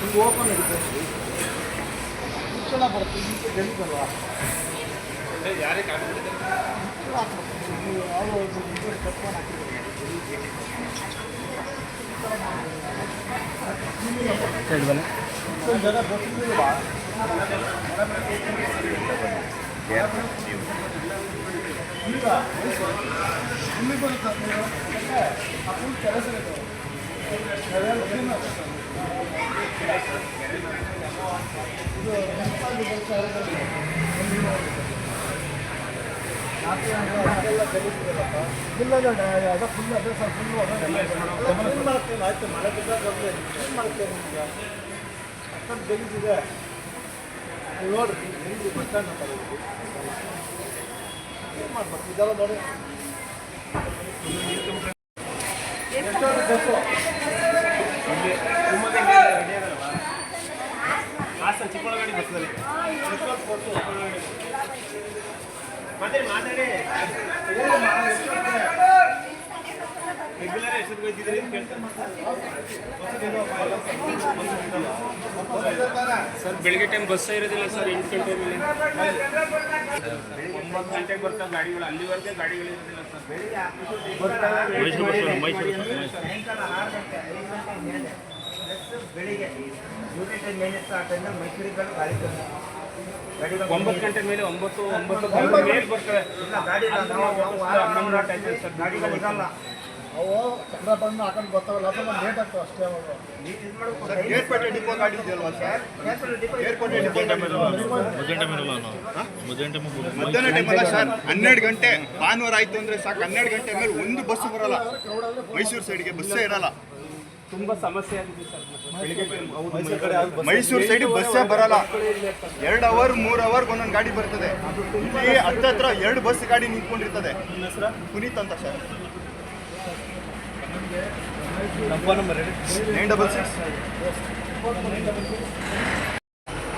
ಹಿಂಗೆ ಓಪನ್ ಇರುತ್ತೆ ಮುಚ್ಚಳ ಬರುತ್ತೆ ಇಂಚೆ ಗಲೀಜಲ್ವಾ ಯಾರೇ ಕಾರಣ ಮುಚ್ಚಳ ಹಾಕ್ಬೇಕು ನೀವು ಯಾವುದೋ ಒಂದು ಕಟ್ಕೊಂಡು ಹಾಕಿದ್ರೆ ಇಷ್ಟೊಂದು ಜನ ಬರ್ತಿಲ್ವಾ ಈಗ ಇಲ್ಲಿ ಬರುತ್ತೆ ನೀವು ಆ ಫುಲ್ ಕೆಲಸ ಇದೆ ಇಲ್ಲ ಅದ ಫುಲ್ ಅದೇ ಸರ್ ಫುಲ್ ಮಾಡ್ತೇನೆ ಆಯ್ತು ಮಳೆ ಬಿದ್ದಾಗ ಮಾಡ್ತೇನೆ ನಿಮ್ಗೆ ಅಷ್ಟೊಂದು ನೀವು ನೋಡ್ರಿ ಹೆಂಗ್ರಿ ಬಸ್ ಸ್ಟ್ಯಾಂಡ್ ಏನು ಮಾಡ್ಬೇಕು ಇದೆಲ್ಲ ನೋಡಿ ಹಾಸನ ಚಿಕ್ಕಬಳ್ಳಾಪುರ ಬಸ್ಸಲ್ಲಿ ಮಾತಾಡಿ ಮಾತಾಡಿ ಏನು ಮಾಡಿ ಎಷ್ಟೊಂದು ಅಂತ ಕೇಳ್ತಾರೆ ಸರ್, ಬೆಳಿಗ್ಗೆ ಟೈಮ್ ಬಸ್ ಇರೋದಿಲ್ಲ ಸರ್, ಎಂಟು ಗಂಟೆ ಮೇಲೆ. ಒಂಬತ್ತು ಗಂಟೆಗೆ ಬರ್ತಾವೆ ಗಾಡಿಗಳು, ಅಲ್ಲಿವರೆಗೆ ಗಾಡಿಗಳು ಇರೋದಿಲ್ಲ ಸರ್. ಮೈಸೂರು ಮೇಲೆ ಬೆಳಿಗ್ಗೆ ಟೈಮ್ ಏನಿತ್ತು ಆ ಟೈಮಲ್ಲಿ ಮೈಸೂರಿಗೆ ಗಾಡಿ ಒಂಬತ್ತು ಗಂಟೆ ಮೇಲೆ ಒಂಬತ್ತು ಒಂಬತ್ತು ಗಂಟೆ ಮೇಲೆ ಬರ್ತವೆ ಗಾಡಿ ಗಾಡಿಗಳು ಅವು ಚಂದ್ರ ಬಣ್ಣ ಹಾಕೊಂಡು ಬರ್ತಾವಲ್ಲ ಸ್ವಲ್ಪ ಲೇಟ್ ಆಗ್ತವೆ ಅಷ್ಟೇ ಅವರು ಹನ್ನೆರಡು ಗಂಟೆ ಭಾನುವಾರ ಆಯ್ತು ಅಂದ್ರೆ ಸಾಕು ಹನ್ನೆರಡು ಗಂಟೆ ಮೇಲೆ ಒಂದು ಬಸ್ ಬರಲ್ಲ. ಮೈಸೂರು ಸೈಡ್ಗೆ ಬಸ್ಸೇ ಇರಲ್ಲ. ತುಂಬಾ ಸಮಸ್ಯೆ ಆಗಿದೆ ಸರ್. ಮೈಸೂರು ಸೈಡ್ ಬಸ್ಸೇ ಬರಲ್ಲ. ಎರಡು ಅವರ್ ಮೂರು ಅವರ್ ಒಂದೊಂದು ಗಾಡಿ ಬರ್ತದೆ. ಇಲ್ಲಿ ಹತ್ತತ್ರ ಎರಡು ಬಸ್ ಗಾಡಿ ನಿಂತ್ಕೊಂಡಿರ್ತದೆ. ಪುನೀತ್ ಅಂತ ಸರ್. ನೈನ್ ಡಬಲ್ ಸಿಕ್ಸ್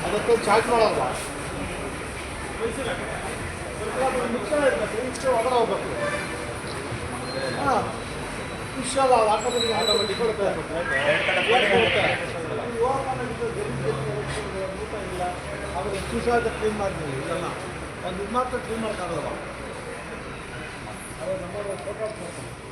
ಅದಕ್ಕೆ ಚಾರ್ಜ್ ಮಾಡಲ್ವಾ? ಹಾಂ. ಹಾಕೋದ್ರೆ ಆಟೋಮೆಟಿಕ್ ಕೊಡುತ್ತೆ ಇಲ್ಲ. ಆಮೇಲೆ ಚೂಸಾದ ಕ್ಲೀನ್ ಮಾಡ್ತೀವಿ ಇದೆಲ್ಲ ಒಂದು ಇದು ಮಾತ್ರ ಕ್ಲೀನ್ ಮಾಡೋಕ್ಕಾಗಲ್ಲ ಥರ ಮಾಡಿದೆ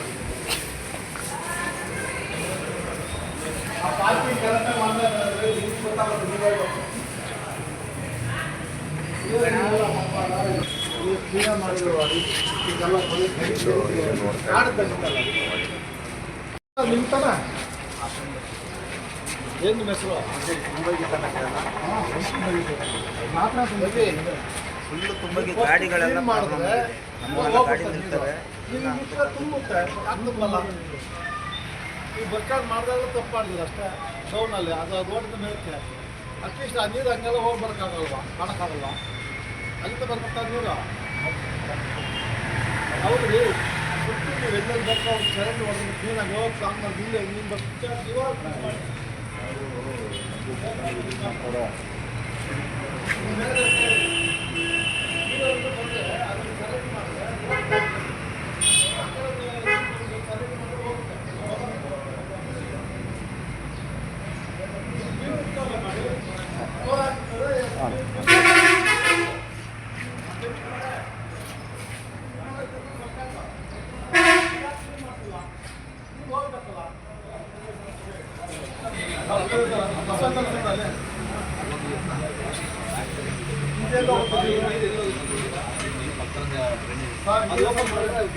ಕ್ಲೀನ್ ಮಾಡಿರುವ ಇದೆಲ್ಲ ನಿಂತಾನ ಏನು ಹೆಸರು ಮಾತ್ರ ಫುಲ್ಲು ತುಂಬ ಗಾಡಿಗಳೆಲ್ಲ ಮಾಡಿದ್ರೆ ಗಾಡಿ ನಿಲ್ತವೆ ತುಂಬುತ್ತೆ ತುಂಬಲ್ಲ ಈ ಸ್ಟ್ಯಾಂಡ್ ಮಾಡಿದಾಗ ತಪ್ಪು ಅಷ್ಟೇ ಡೌನಲ್ಲಿ ಅದು ಅದು ಓಡಿದ ಮೇಲಕ್ಕೆ ಅಟ್ಲೀಸ್ಟ್ ಆ ನೀರು ಹಂಗೆಲ್ಲ ಹೋಗಿ ಬರೋಕ್ಕಾಗಲ್ವಾ ಮಾಡೋಕ್ಕಾಗಲ್ವ ಅಲ್ಲಿಂದ ಬರ್ಬೇಕಾದ ನೀರು ಹೌದು ರೀ ಎಲ್ಲೆಲ್ಲಿ ಬರ್ತಾ ಒಂದು ಚರಂಡಿ ಹೊಡೆದು ಕ್ಲೀನಾಗಿ ಹೋಗಿ ಪ್ಲಾನ್ ಮಾಡಿ ಇಲ್ಲೇ ನೀನು ಬರ್ತಾ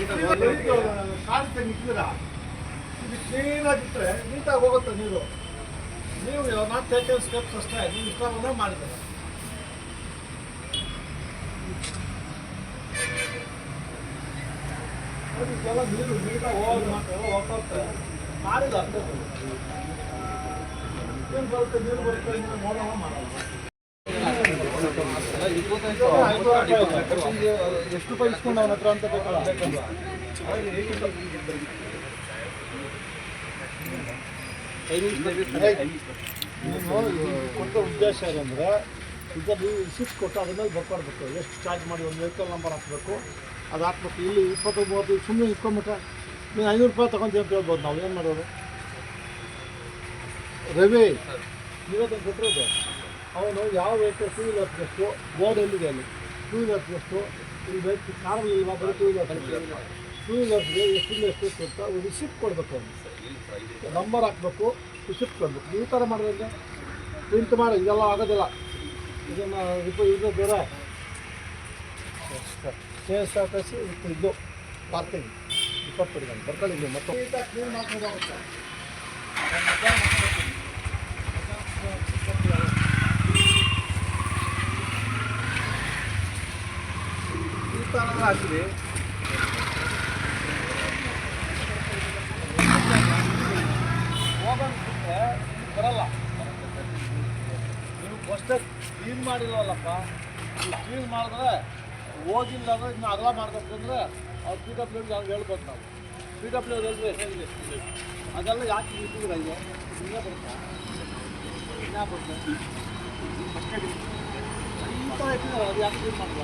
ಕಾಣಿಸ್ತಾ ನಿಂತಿದ್ದೀರಾ ಇದು ಕ್ಲೀನಾಗಿಟ್ಟರೆ ನೀಟಾಗಿ ಹೋಗುತ್ತೆ ನೀರು ನೀವು ನಾಟ್ ಟೇಕನ್ ಸ್ಟೆಪ್ಸ್ ಅಷ್ಟೇ ನೀವು ಇಷ್ಟ ಬಂದರೆ ಮಾಡಿದ್ದಾರೆ ಅದಕ್ಕೆಲ್ಲ ನೀರು ನೀಟಾಗಿ ಹೋಗಿ ಮಾಡ್ತಾರೆ ಹೋಗ್ತಾ ಮಾಡಿದ ಅರ್ಥ ಏನು ಬರುತ್ತೆ ನೀರು ಬರುತ್ತೆ ನೋಡೋಣ ಮಾಡಲ್ಲ ಎಷ್ಟು ರೂಪಾಯಿ ಇಸ್ಕೊಂಡು ಅವನ ಹತ್ರ ಅಂತ ಕೊಟ್ಟ ಉದ್ದೇಶ ಏನಂದರೆ ಈಗ ನೀವು ರಿಸಿಪ್ಟ್ ಕೊಟ್ಟು ಅದ್ರ ಮೇಲೆ ಬರ್ಕೊಡ್ಬೇಕು ಎಷ್ಟು ಚಾರ್ಜ್ ಮಾಡಿ ಒಂದು ವೆಹಿಕಲ್ ನಂಬರ್ ಹಾಕಬೇಕು ಅದು ಹಾಕ್ಬೇಕು ಇಲ್ಲಿ ಇಪ್ಪತ್ತು ಮೂವತ್ತು ಸುಮ್ಮನೆ ಇಟ್ಕೊಂಬಿಟ್ರೆ ನೀವು ಐನೂರು ರೂಪಾಯಿ ತೊಗೊಂತೀವಿ ಅಂತ ಹೇಳ್ಬೋದು ನಾವು ಏನು ಮಾಡೋದು ರವಿ ಇವತ್ತು ಕೊಟ್ಟಿರೋದು ಅವನು ಯಾವ ವೆಹಿಕಲ್ ಟೂ ವೀಲರ್ಸ್ ಎಷ್ಟು ಬೋರ್ಡ್ ಎಲ್ಲಿದೆ ಅಲ್ಲಿ? ಟೂ ವೀಲರ್ ಎಷ್ಟು ಇಲ್ಲಿ ವೆಹಿಕಲ್ ಕಾರಲ್ಲಿ ಇಲ್ವಾ? ಬರೀ ಟೂ ವೀಲರ್ಸ್ ಟೂ ವೀಲರ್ಸ್ಗೆ ಎಷ್ಟಿಂದ ಎಷ್ಟು ಅಂತ ರಿಸಿಪ್ಟ್ ಕೊಡಬೇಕು ಅವನು. ನಂಬರ್ ಹಾಕಬೇಕು ರಿಸಿಪ್ಟ್ ಕೊಡಬೇಕು. ಈ ಥರ ಮಾಡೋದ್ರಿಂದ ಪ್ರಿಂಟ್ ಮಾಡಿ, ಇದೆಲ್ಲ ಆಗೋದಿಲ್ಲ. ಇದನ್ನು ಇದು ಇದು ಬೇರೆ. ಕೆ ಇದು. ಪಾರ್ಕಿಂಗ್ ಇಪ್ಪತ್ತು ಬರ್ಕೊಳ್ಳಿ ನೀವು ಮತ್ತೆ. ಕ್ಲೀನ್ ಮಾಡ್ಬೋದಾಗುತ್ತೆ ಈ ಥರ ಹಾಕಿರಿ ಹೋಗೋಣ ಬರಲ್ಲ. ನೀವು ಫಸ್ಟೇ ಕ್ಲೀನ್ ಮಾಡಿಲ್ವಲ್ಲಪ್ಪ ನೀವು ಕ್ಲೀನ್ ಮಾಡಿದ್ರೆ ಹೋಗಿಲ್ಲ ಅಂದ್ರೆ ಇನ್ನು ಅಗಲ ಮಾಡ್ಬೇಕಂದ್ರೆ ಅವ್ರು ಪಿ ಡಬ್ಲ್ಯೂ ಅವ್ರು ಹೇಳ್ಬೋದು ನಾವು. ಪಿ ಡಬ್ಲ್ಯೂ ಅವ್ರು ಹೇಳಿದ್ರೆ ಅದೆಲ್ಲ ಯಾಕೆ ಇಟ್ಟಿದ್ದೀರ ಅಯ್ಯೋ ಹಿಂಗೆ ಬರುತ್ತಾ ಇನ್ನೇ ಬರುತ್ತೆ ಈ ಥರ ಇಟ್ಟಿದ್ದಾರೆ ಅದು ಯಾಕೆ ಕ್ಲೀನ್ ಮಾಡಿಲ್ಲ?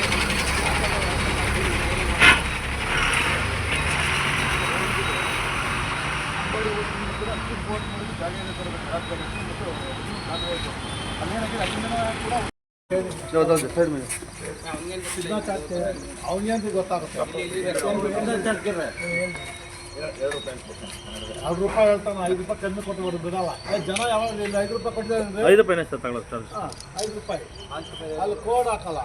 ಅವನಿಗಂತೂ ಗೊತ್ತಾಗುತ್ತೆ ಎರಡು ರೂಪಾಯಿ ಹೇಳ್ತಾನ ಐದು ರೂಪಾಯಿ ಕಮ್ಮಿ ಕೊಟ್ಟು ಬಿಡಲ್ಲ ಜನ ಯಾವಾಗ ಇಲ್ಲ ಐದು ರೂಪಾಯಿ. ಕೊಟ್ಟಿದ್ದಾರೆ ಐದು ರೂಪಾಯಿ ಸರ್ ತಗೊಳ್ಳೋದು ಸರ್ ಐದು ರೂಪಾಯಿ ಅಲ್ಲಿ ಕೋಡ್ ಹಾಕಲ್ಲ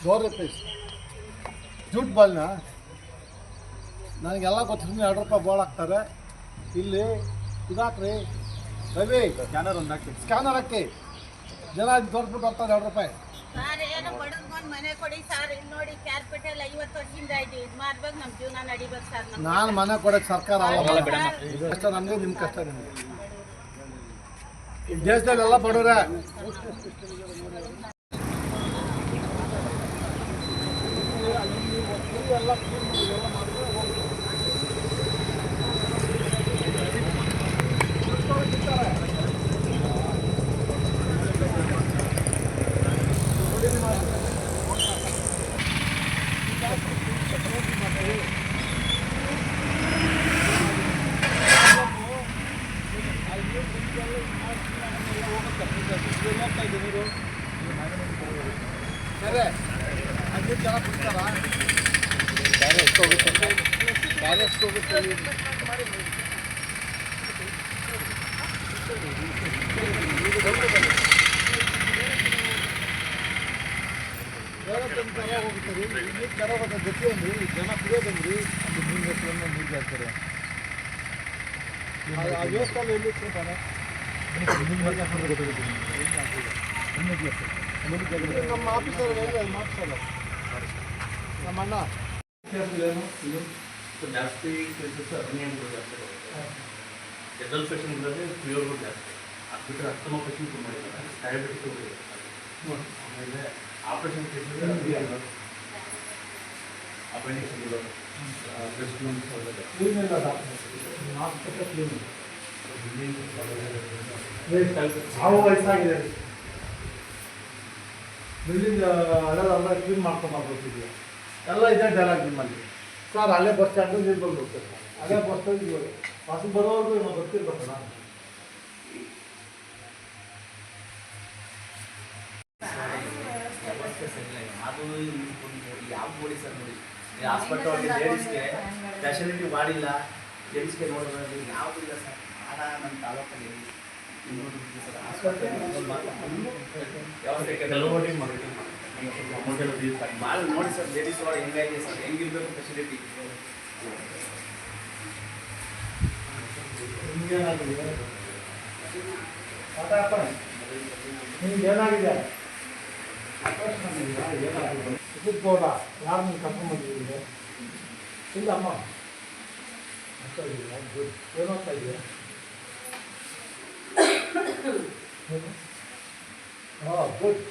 ಫೋರ್ ರುಪೀಸ್ ಜೂಟ್ ಬಾಲ್ನ ನನಗೆಲ್ಲ ಗೊತ್ತು ಸುಮ್ಮನೆ ಎರಡು ರೂಪಾಯಿ ಬೋರ್ಡ್ ಹಾಕ್ತಾರೆ. ಇಲ್ಲಿ ಇದಾಕ್ರಿ. ರವಿ ಸ್ಕ್ಯಾನರ್ ಒಂದು ಹಾಕಿ ಸ್ಕ್ಯಾನರ್ ಹಾಕಿ. ಜನ ಇದು ತೋರಿಸ್ಬಿಟ್ಟು ಹೋಗ್ತಾರೆ ಎರಡು ರೂಪಾಯಿ. ಸರ್ ಏನೋ ಬಡವ್ರಿಗೊಂದು ಮನೆ ಕೊಡಿ ಸರ್. ಇಲ್ಲಿ ನೋಡಿ ಕ್ಯಾರ್ಪೇಟೆಲ್ ಐವತ್ತು ವರ್ಷದಿಂದ ಇದೆ. ಇದು ಮಾಡ್ಬೇಕು ನಮ್ಮ ಜೀವನ ನಡಿಬೇಕು ಸರ್ ನಮ್ಮ ನಾನು ಮನೆ ಕೊಡೋಕ್ಕೆ ಸರ್ಕಾರ ಅಲ್ಲ ಇದು ಕಷ್ಟ ನಮಗೆ ನಿಮ್ಮ ಕಷ್ಟ ನಿಮಗೆ. ಈ ದೇಶದಲ್ಲೆಲ್ಲ ಬಡವ್ರೆ. ಸರಿ ಅಲ್ಲಿ ಜನ ಬಿಡ್ತಾರ ಬ್ಯಾರೆ ಎಷ್ಟು ಹೋಗುತ್ತೆ ಬ್ಯಾರೆ ಎಷ್ಟು ಹೋಗುತ್ತೆ ಬೇರೆ ತನಕ ಯಾವಾಗ ಹೋಗ್ತಾರೆ ಇಲ್ಲಿ ಜನ ಬಂದ ಗತಿ ಅಂದ್ರಿ ಜನ ಕುಡಿಯೋದಂದ್ರಿ ಅಲ್ಲಿ ನೀರು ಹೆಸರನ್ನ ನೀರು ಹಾಕ್ತಾರೆ ಆ ದೇವಸ್ಥಾನ ಎಲ್ಲಿ? ಇಟ್ಕೊತಾನೆ ನಮ್ಮ ಆಫೀಸರ್ ಮಾಡ್ಸಲ್ಲ ನಮ್ಮ ಅಣ್ಣ. ಜಾಸ್ತಿ ಕೆಲಸ ಅರಣ್ಯಗಳು ಜಾಸ್ತಿ ಜನರಲ್ ಪೇಷಂಟ್ಗಳಲ್ಲಿ ಪ್ಯೂರ್ಗಳು ಜಾಸ್ತಿ ಅದು ಬಿಟ್ಟರೆ ಅಸ್ತಮ ಪೇಷಂಟ್ ತುಂಬ ಇದ್ದಾರೆ ಡಯಾಬಿಟಿಸ್ ಆಮೇಲೆ operation case appendix breast lungs ಅವೆಲ್ಲ ಕ್ಲೀನ್ ಇಲ್ಲ ಡಾಕ್ಟರ್ ಕ್ಲೀನ್ ಯಾವ ವಯಸ್ಸಾಗಿದೆ ಬಿಲ್ಡಿಂಗ್ ಅಲ್ಲ ಕ್ಲೀನ್ ಮಾಡ್ಕೊಂಡು ಬರ್ತಿದ್ವಿ ಎಲ್ಲ ಇದೆ ಡೈಲಾಗ್ ನಿಮ್ಮಲ್ಲಿ. ಸರ್ ಅಲ್ಲೇ ಬಸ್ ಸ್ಟ್ಯಾಂಡು ನೀರು ಸರ್ ಅಲ್ಲೇ ಬಸ್ ಸ್ಟ್ಯಾಂಡ್ ಇವಾಗ ಬಸ್ ಬರೋವರೆಗೂ ನಾವು ಬರ್ತಿರ್ಬೇಕಲ್ಲ ಅದು ಯಾವ ಬೋಡಿ ಸರ್ ನೋಡಿ ಹಾಸ್ಪಿಟಲ್ ಲೇಡೀಸ್ಗೆ ಫೆಸಿಲಿಟಿ ಮಾಡಿಲ್ಲ ಲೇಡೀಸ್ಗೆ ನೋಡೋದ್ರಲ್ಲಿ ಯಾವುದು ಇಲ್ಲ ಸರ್ ಮಾಡ ನಮ್ಮ ತಾಲೂಕಲ್ಲಿ ಭಾಳ ನೋಡಿ ಸರ್ ಲೇಡೀಸ್ ಒಳಗೆ ಹೆಂಗಾಗಿದೆ ಸರ್ ಹೆಂಗಿರ್ಬೇಕು ಫೆಸಿಲಿಟಿ ನಿಮ್ಗೇನಾಗಿದೆ ಪಾಠ ನಿಮ್ಗೆ ಏನಾಗಿದೆ ಆಪರೇಷನ್ ಆಗಿದೆಯಾ ಏನಾಗಿದೆ ಇದಕ್ಕೆ ಬೋರ್ಡ ಯಾರು ನೀವು ಕರ್ಕೊಂಡ್ಬಂದಿದ್ದೀರಿ ಇಲ್ಲ ಅಮ್ಮ ಮಕ್ಕಳಿಲ್ಲ ಗುಡ್ ಏನು ಓದ್ತಾ ಇದೆಯಾ ಹಾಂ ಗುಡ್